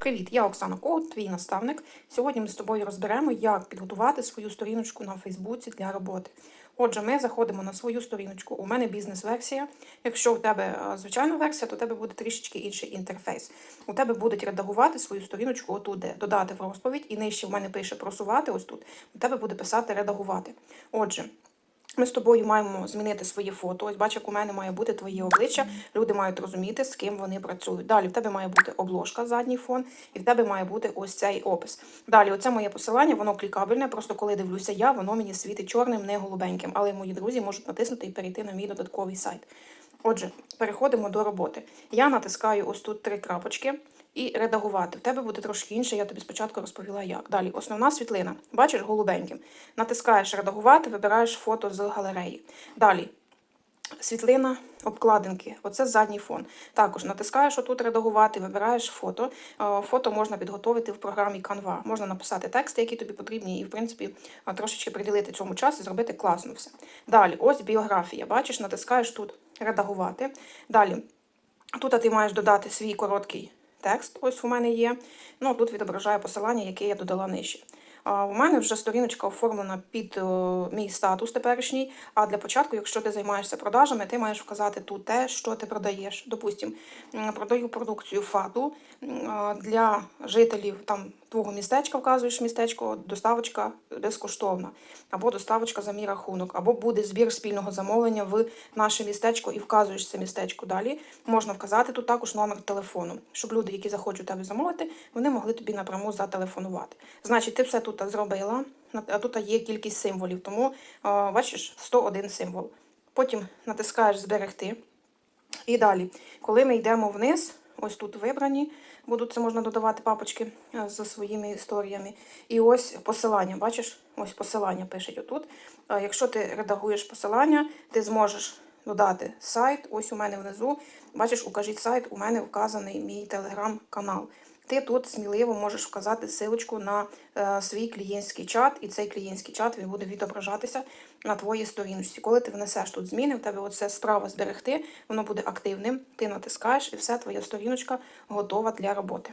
Привіт, я Оксана Коут, твій наставник. Сьогодні ми з тобою розберемо, як підготувати свою сторіночку на Фейсбуці для роботи. Отже, ми заходимо на свою сторіночку. У мене бізнес-версія. Якщо у тебе е, звичайна версія, то у тебе буде трішечки інший інтерфейс. У тебе будуть редагувати свою сторіночку отут-додати в розповідь, і нижче в мене пише просувати. Ось тут у тебе буде писати редагувати. Отже. Ми з тобою маємо змінити своє фото. Ось бач, як у мене має бути твоє обличчя. Люди мають розуміти, з ким вони працюють. Далі в тебе має бути обложка, задній фон, і в тебе має бути ось цей опис. Далі, оце моє посилання, воно клікабельне. Просто коли дивлюся я, воно мені світить чорним, не голубеньким. Але мої друзі можуть натиснути і перейти на мій додатковий сайт. Отже, переходимо до роботи. Я натискаю ось тут три крапочки. І редагувати. В тебе буде трошки інше, я тобі спочатку розповіла як. Далі, основна світлина. Бачиш голубеньким. Натискаєш редагувати, вибираєш фото з галереї. Далі. Світлина обкладинки, оце задній фон. Також натискаєш отут редагувати, вибираєш фото. Е, Фото можна підготовити в програмі Canva. Можна написати тексти, які тобі потрібні, і, в принципі, е, трошечки приділити цьому час і зробити класно все. Далі, ось біографія. Бачиш, натискаєш тут редагувати. Далі, тут ти маєш додати свій короткий текст. Ось у мене є. Ну, тут відображає посилання, яке я додала нижче. У мене вже сторіночка оформлена під мій статус теперішній. А для початку, якщо ти займаєшся продажами, ти маєш вказати тут те, що ти продаєш. Допустим, продаю продукцію фату для жителів там твого містечка, вказуєш містечко, доставочка безкоштовна, або доставочка за мій рахунок, або буде збір спільного замовлення в наше містечко і вказуєш це містечко. Далі можна вказати тут також номер телефону, щоб люди, які захочуть тебе замовити, вони могли тобі напряму зателефонувати. Значить, ти все тут зробила, а тут є кількість символів, тому бачиш 101 символ. Потім натискаєш зберегти. І далі, коли ми йдемо вниз, ось тут вибрані, будуть це можна додавати папочки е, за своїми історіями. І ось посилання. Бачиш, ось посилання пишуть отут. Е, Якщо ти редагуєш посилання, ти зможеш додати сайт. Ось у мене внизу. Бачиш, укажіть сайт, у мене вказаний мій телеграм-канал. Ти тут сміливо можеш вказати силочку на е, свій клієнтський чат, і цей клієнтський чат він буде відображатися на твоїй сторіночці. Коли ти внесеш тут зміни, в тебе оце справа зберегти, воно буде активним. Ти натискаєш, і все, твоя сторіночка готова для роботи.